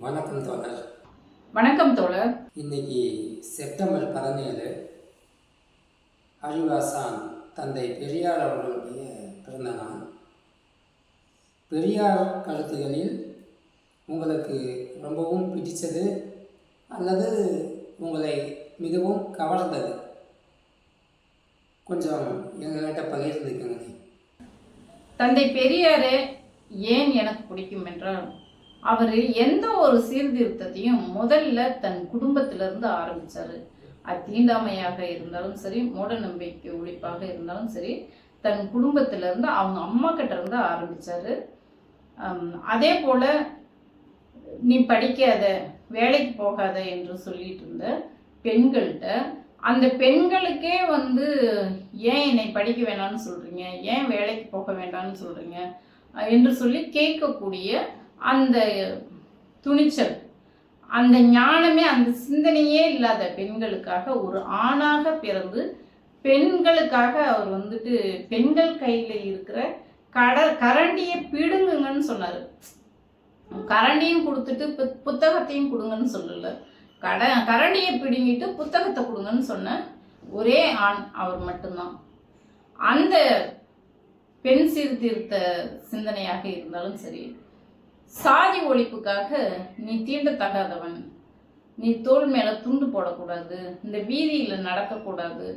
வணக்கம் தோழர். வணக்கம் தோழர். இன்னைக்கு செப்டம்பர் பதினேழு அறிவாசான் தந்தை பெரியார் அவர்களுடைய பிறந்த நாள் பெரியார் கருத்துகளில் உங்களுக்கு ரொம்பவும் பிடித்தது அல்லது உங்களை மிகவும் கவர்ந்தது? கொஞ்சம் எங்கள்கிட்ட பகிர்ந்துக்கங்க தந்தை பெரியாரே ஏன் எனக்கு பிடிக்கும் என்றால் அவர் எந்த ஒரு சீர்திருத்தத்தையும் முதல்ல தன் குடும்பத்திலிருந்து ஆரம்பித்தார் அது தீண்டாமையாக இருந்தாலும் சரி மூட நம்பிக்கை ஒழிப்பாக இருந்தாலும் சரி தன் குடும்பத்திலிருந்து அவங்க அம்மா கிட்ட இருந்து அதே போல் நீ படிக்காத வேலைக்கு போகாத என்று சொல்லிட்டு இருந்த பெண்கள்கிட்ட அந்த பெண்களுக்கே வந்து ஏன் என்னை படிக்க வேணாம்னு சொல்கிறீங்க ஏன் வேலைக்கு போக வேண்டாம்னு சொல்கிறீங்க என்று சொல்லி கேட்கக்கூடிய அந்த துணிச்சல் அந்த ஞானமே அந்த சிந்தனையே இல்லாத பெண்களுக்காக ஒரு ஆணாக பிறந்து பெண்களுக்காக அவர் வந்துட்டு பெண்கள் கையில் இருக்கிற கட கரண்டியை பிடுங்குங்கன்னு சொன்னார். கரண்டியும் கொடுத்துட்டு புத்தகத்தையும் கொடுங்கன்னு சொல்லல. கட கரண்டியை பிடுங்கிட்டு புத்தகத்தை கொடுங்கன்னு சொன்ன ஒரே ஆண் அவர் மட்டும்தான். அந்த பெண் சீர்திருத்த சிந்தனையாக இருந்தாலும் சரி சாதி ஒழிப்புக்காக நீ தீண்டத்தகாதவன். நீ தோல் மேலே துண்டு போடக்கூடாது இந்த வீதியில் நடக்கக்கூடாது.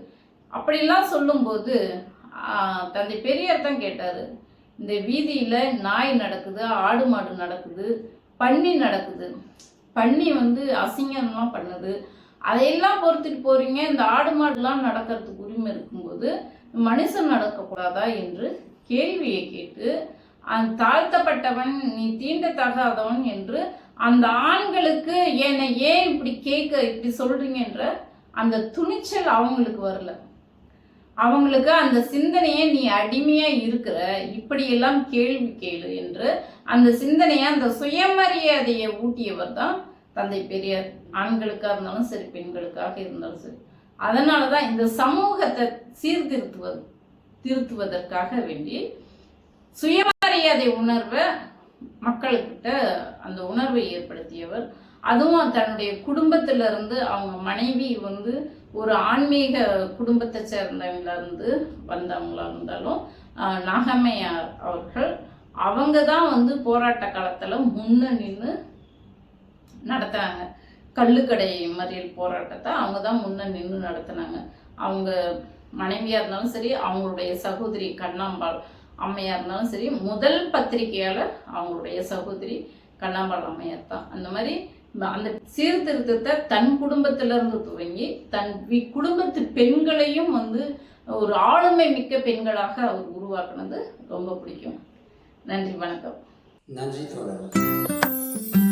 அப்படிலாம் சொல்லும்போது தந்தை பெரியார் தான் கேட்டார். இந்த வீதியில் நாய் நடக்குது ஆடு மாடு நடக்குது பன்னி நடக்குது. பன்னி வந்து அசிங்கம்லாம் பண்ணுது. அதையெல்லாம் பொறுத்துட்டு போகிறீங்க இந்த ஆடு மாடுலாம் நடக்கிறதுக்கு உரிமை இருக்கும்போது மனுஷன் நடக்கக்கூடாதா என்று கேள்வியை கேட்டு தாழ்த்தப்பட்டவன் நீ தீண்டத்தகாதவன் என்று அந்த ஆண்களுக்கு என்னை ஏன் இப்படி கேட்க இப்படி சொல்றீங்கன்ற அந்த துணிச்சல் அவங்களுக்கு வரல. அவங்களுக்கு அந்த சிந்தனையை நீ அடிமையா இருக்கிற இப்படியெல்லாம் கேள்வி கேளு என்று அந்த சிந்தனையை அந்த சுயமரியாதையை ஊட்டியவர் தான் தந்தை பெரியார். ஆண்களுக்காக இருந்தாலும் சரி பெண்களுக்காக இருந்தாலும் சரி. அதனால தான் இந்த சமூகத்தை சீர்திருத்துவது திருத்துவதற்காக வேண்டி சுயமரியாதை உணர்வை மக்கள்கிட்ட அந்த உணர்வை ஏற்படுத்தியவர். அதுவும் தன்னுடைய குடும்பத்துல இருந்து அவங்க மனைவி வந்து ஒரு ஆன்மீக குடும்பத்தை சேர்ந்தவங்களா இருந்து வந்தவங்களா இருந்தாலும் நாகம்மையார் அவர்கள் அவங்க தான் வந்து போராட்ட காலத்துல முன்ன நின்று நடத்துனாங்க. கல்லுக்கடை மறியல் போராட்டத்தை அவங்க தான் முன்ன நின்று நடத்தினாங்க. அவங்க மனைவியா இருந்தாலும் சரி அவங்களுடைய சகோதரி கண்ணாம்பாள் அம்மையாக இருந்தாலும் சரி முதல் பத்திரிகையாளர் அவங்களுடைய சகோதரி கண்ணாம்பாள் அம்மையார் தான். அந்த மாதிரி அந்த சீர்திருத்தத்தை தன் குடும்பத்திலிருந்து துவங்கி தன் குடும்பத்து பெண்களையும் வந்து ஒரு ஆளுமை மிக்க பெண்களாக அவர் உருவாக்குனது ரொம்ப பிடிக்கும். நன்றி வணக்கம். நன்றி தோழர்.